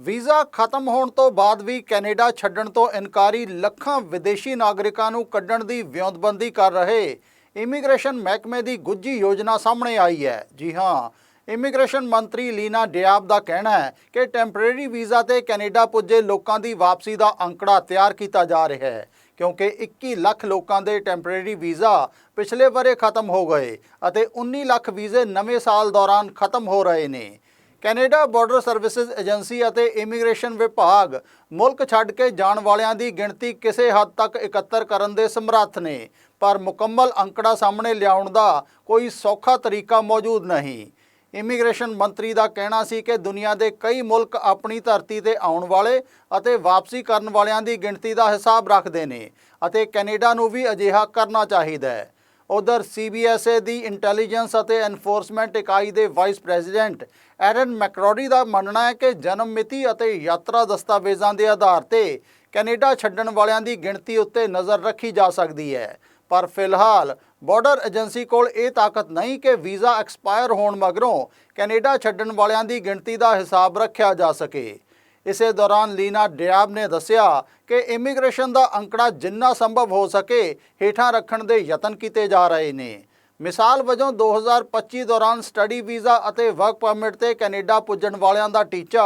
Visa ਖਤਮ ਹੋਣ ਤੋਂ ਬਾਅਦ ਵੀ ਕੈਨੇਡਾ ਛੱਡਣ ਤੋਂ ਇਨਕਾਰੀ ਲੱਖਾਂ ਵਿਦੇਸ਼ੀ ਨਾਗਰਿਕਾਂ ਨੂੰ ਕੱਢਣ ਦੀ ਵਿਉਂਤਬੰਦੀ ਕਰ ਰਹੇ ਇਮੀਗ੍ਰੇਸ਼ਨ ਮਹਿਕਮੇ ਦੀ ਗੁੱਜੀ ਯੋਜਨਾ ਸਾਹਮਣੇ ਆਈ ਹੈ। ਜੀ ਹਾਂ, ਇਮੀਗ੍ਰੇਸ਼ਨ ਮੰਤਰੀ ਲੀਨਾ ਡਿਆਬ ਦਾ ਕਹਿਣਾ ਹੈ ਕਿ ਟੈਂਪਰੇਰੀ ਵੀਜ਼ਾ ਤੇ ਕੈਨੇਡਾ ਪੁੱਜੇ ਲੋਕਾਂ ਦੀ ਵਾਪਸੀ ਦਾ ਅੰਕੜਾ ਤਿਆਰ ਕੀਤਾ ਜਾ ਰਿਹਾ ਹੈ, ਕਿਉਂਕਿ 21 ਲੱਖ ਲੋਕਾਂ ਦੇ ਟੈਂਪਰੇਰੀ ਵੀਜ਼ਾ ਪਿਛਲੇ ਬਰੇ ਖਤਮ ਹੋ ਗਏ ਅਤੇ 19 ਲੱਖ ਵੀਜ਼ੇ ਨਵੇਂ ਸਾਲ ਦੌਰਾਨ ਖਤਮ ਹੋ ਰਹੇ ਨੇ। ਕੈਨੇਡਾ ਬਾਰਡਰ ਸਰਵਿਸਿਜ਼ ਏਜੰਸੀ ਅਤੇ ਇਮੀਗ੍ਰੇਸ਼ਨ ਵਿਭਾਗ ਮੁਲਕ ਛੱਡ ਕੇ ਜਾਣ ਵਾਲਿਆਂ ਦੀ ਗਿਣਤੀ ਕਿਸੇ ਹੱਦ ਤੱਕ ਇਕੱਤਰ ਕਰਨ ਦੇ ਸਮਰੱਥ ਨੇ, ਪਰ ਮੁਕੰਮਲ ਅੰਕੜਾ ਸਾਹਮਣੇ ਲਿਆਉਣ ਦਾ ਕੋਈ ਸੌਖਾ ਤਰੀਕਾ ਮੌਜੂਦ ਨਹੀਂ। ਇਮੀਗ੍ਰੇਸ਼ਨ ਮੰਤਰੀ ਦਾ ਕਹਿਣਾ ਸੀ ਕਿ ਦੁਨੀਆ ਦੇ ਕਈ ਮੁਲਕ ਆਪਣੀ ਧਰਤੀ ਤੇ ਆਉਣ ਵਾਲੇ ਅਤੇ ਵਾਪਸੀ ਕਰਨ ਵਾਲਿਆਂ ਦੀ ਗਿਣਤੀ ਦਾ ਹਿਸਾਬ ਰੱਖਦੇ ਨੇ ਅਤੇ ਕੈਨੇਡਾ ਨੂੰ ਵੀ ਅਜਿਹਾ ਕਰਨਾ ਚਾਹੀਦਾ ਹੈ। ਉਧਰ ਸੀਬੀਐਸਏ ਦੀ ਇੰਟੈਲੀਜੈਂਸ ਅਤੇ ਐਨਫੋਰਸਮੈਂਟ ਇਕਾਈ ਦੇ ਵਾਈਸ ਪ੍ਰੈਜ਼ੀਡੈਂਟ ਐਰਨ ਮੈਕਰੋਡੀ ਦਾ ਮੰਨਣਾ ਹੈ ਕਿ ਜਨਮ ਮਿਤੀ ਅਤੇ ਯਾਤਰਾ ਦਸਤਾਵੇਜ਼ਾਂ ਦੇ ਆਧਾਰ ਤੇ ਕੈਨੇਡਾ ਛੱਡਣ ਵਾਲਿਆਂ ਦੀ ਗਿਣਤੀ ਉੱਤੇ ਨਜ਼ਰ ਰੱਖੀ ਜਾ ਸਕਦੀ ਹੈ। ਪਰ ਫਿਲਹਾਲ ਬਾਰਡਰ ਏਜੰਸੀ ਕੋਲ ਇਹ ਤਾਕਤ ਨਹੀਂ ਕਿ ਵੀਜ਼ਾ ਐਕਸਪਾਇਰ ਹੋਣ ਮਗਰੋਂ ਕੈਨੇਡਾ ਛੱਡਣ ਵਾਲਿਆਂ ਦੀ ਗਿਣਤੀ ਦਾ ਹਿਸਾਬ ਰੱਖਿਆ ਜਾ ਸਕੇ। ਇਸੇ ਦੌਰਾਨ ਲੀਨਾ ਡਿਆਬ ਨੇ ਦੱਸਿਆ ਕਿ ਇਮੀਗ੍ਰੇਸ਼ਨ ਦਾ ਅੰਕੜਾ ਜਿੰਨਾ ਸੰਭਵ ਹੋ ਸਕੇ ਹੇਠਾਂ ਰੱਖਣ ਦੇ ਯਤਨ ਕੀਤੇ ਜਾ ਰਹੇ ਨੇ। ਮਿਸਾਲ ਵਜੋਂ 2025 ਦੌਰਾਨ ਸਟੱਡੀ ਵੀਜ਼ਾ ਅਤੇ ਵਰਕ ਪਰਮਿਟ ਤੇ ਕੈਨੇਡਾ ਪੁੱਜਣ ਵਾਲਿਆਂ ਦਾ ਟੀਚਾ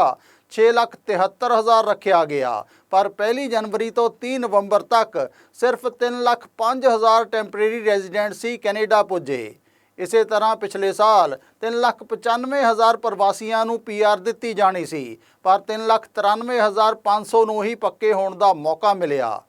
6,73,000 ਰੱਖਿਆ ਗਿਆ। ਪਰ 1 ਜਨਵਰੀ ਤੋਂ 3 ਨਵੰਬਰ ਤੱਕ ਸਿਰਫ 3,05,000 ਟੈਂਪਰੇਰੀ ਰੈਜ਼ੀਡੈਂਟ ਸੀ ਕੈਨੇਡਾ ਪੁੱਜੇ। ਇਸੇ ਤਰ੍ਹਾਂ ਪਿਛਲੇ ਸਾਲ 3,95,000 ਪ੍ਰਵਾਸੀਆਂ ਨੂੰ ਪੀਆਰ ਦਿੱਤੀ ਜਾਣੀ ਸੀ ਪਰ 3,93,500 ਨੂੰ ਹੀ ਪੱਕੇ ਹੋਣ ਦਾ ਮੌਕਾ ਮਿਲਿਆ।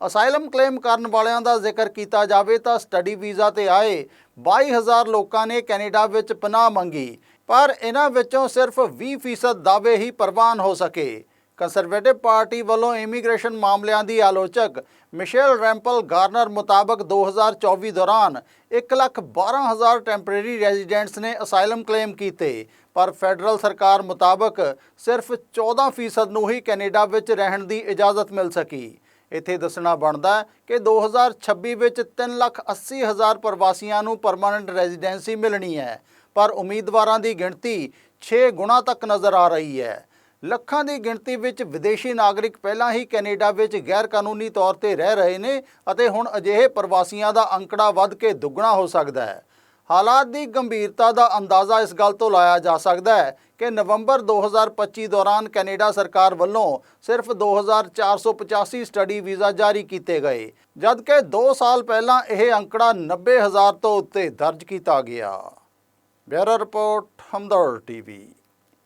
ਅਸਾਈਲਮ ਕਲੇਮ ਕਰਨ ਵਾਲਿਆਂ ਦਾ ਜ਼ਿਕਰ ਕੀਤਾ ਜਾਵੇ ਤਾਂ ਸਟੱਡੀ ਵੀਜ਼ਾ ਤੇ ਆਏ 22000 ਲੋਕਾਂ ਨੇ ਕੈਨੇਡਾ ਵਿੱਚ ਪਨਾਹ ਮੰਗੀ ਪਰ ਇਹਨਾਂ ਵਿੱਚੋਂ ਸਿਰਫ 20% ਦਾਅਵੇ ਹੀ ਪ੍ਰਵਾਨ ਹੋ ਸਕੇ। ਕੰਸਰਵੇਟਿਵ ਪਾਰਟੀ ਵੱਲੋਂ ਇਮੀਗ੍ਰੇਸ਼ਨ ਮਾਮਲਿਆਂ ਦੀ ਆਲੋਚਕ ਮਿਸ਼ੇਲ ਰੈਂਪਲ ਗਾਰਨਰ ਮੁਤਾਬਕ 2024 ਦੌਰਾਨ 112000 ਟੈਂਪਰੇਰੀ ਰੈਜ਼ੀਡੈਂਟਸ ਨੇ ਅਸਾਈਲਮ ਕਲੇਮ ਕੀਤੇ। ਪਰ ਫੈਡਰਲ ਸਰਕਾਰ ਮੁਤਾਬਕ ਸਿਰਫ 14% ਨੂੰ ਹੀ ਕੈਨੇਡਾ ਵਿੱਚ ਰਹਿਣ ਦੀ ਇਜਾਜ਼ਤ ਮਿਲ ਸਕੀ। ਇੱਥੇ ਦੱਸਣਾ ਬਣਦਾ ਹੈ ਕਿ 2026 ਵਿੱਚ 380000 ਪ੍ਰਵਾਸੀਆਂ ਨੂੰ ਪਰਮਾਨੈਂਟ ਰੈਜ਼ੀਡੈਂਸੀ ਮਿਲਣੀ ਹੈ। ਪਰ ਉਮੀਦਵਾਰਾਂ ਦੀ ਗਿਣਤੀ 6 ਗੁਣਾ ਤੱਕ ਨਜ਼ਰ ਆ ਰਹੀ ਹੈ। ਲੱਖਾਂ ਦੀ ਗਿਣਤੀ ਵਿੱਚ ਵਿਦੇਸ਼ੀ ਨਾਗਰਿਕ ਪਹਿਲਾਂ ਹੀ ਕੈਨੇਡਾ ਵਿੱਚ ਗੈਰ ਕਾਨੂੰਨੀ ਤੌਰ ਤੇ ਰਹਿ ਰਹੇ ਨੇ ਅਤੇ ਹੁਣ ਅਜਿਹੇ ਪ੍ਰਵਾਸੀਆਂ ਦਾ ਅੰਕੜਾ ਵੱਧ ਕੇ ਦੁੱਗਣਾ ਹੋ ਸਕਦਾ ਹੈ। ਹਾਲਾਤ ਦੀ ਗੰਭੀਰਤਾ ਦਾ ਅੰਦਾਜ਼ਾ ਇਸ ਗੱਲ ਤੋਂ ਲਾਇਆ ਜਾ ਸਕਦਾ ਹੈ ਕਿ ਨਵੰਬਰ 2025 ਦੌਰਾਨ ਕੈਨੇਡਾ ਸਰਕਾਰ ਵੱਲੋਂ ਸਿਰਫ 2485 ਸਟੱਡੀ ਵੀਜ਼ਾ ਜਾਰੀ ਕੀਤੇ ਗਏ, ਜਦਕਿ 2 ਸਾਲ ਪਹਿਲਾਂ ਇਹ ਅੰਕੜਾ 90000 ਤੋਂ ਉੱਤੇ ਦਰਜ ਕੀਤਾ ਗਿਆ। Bureau report, Hamdard TV.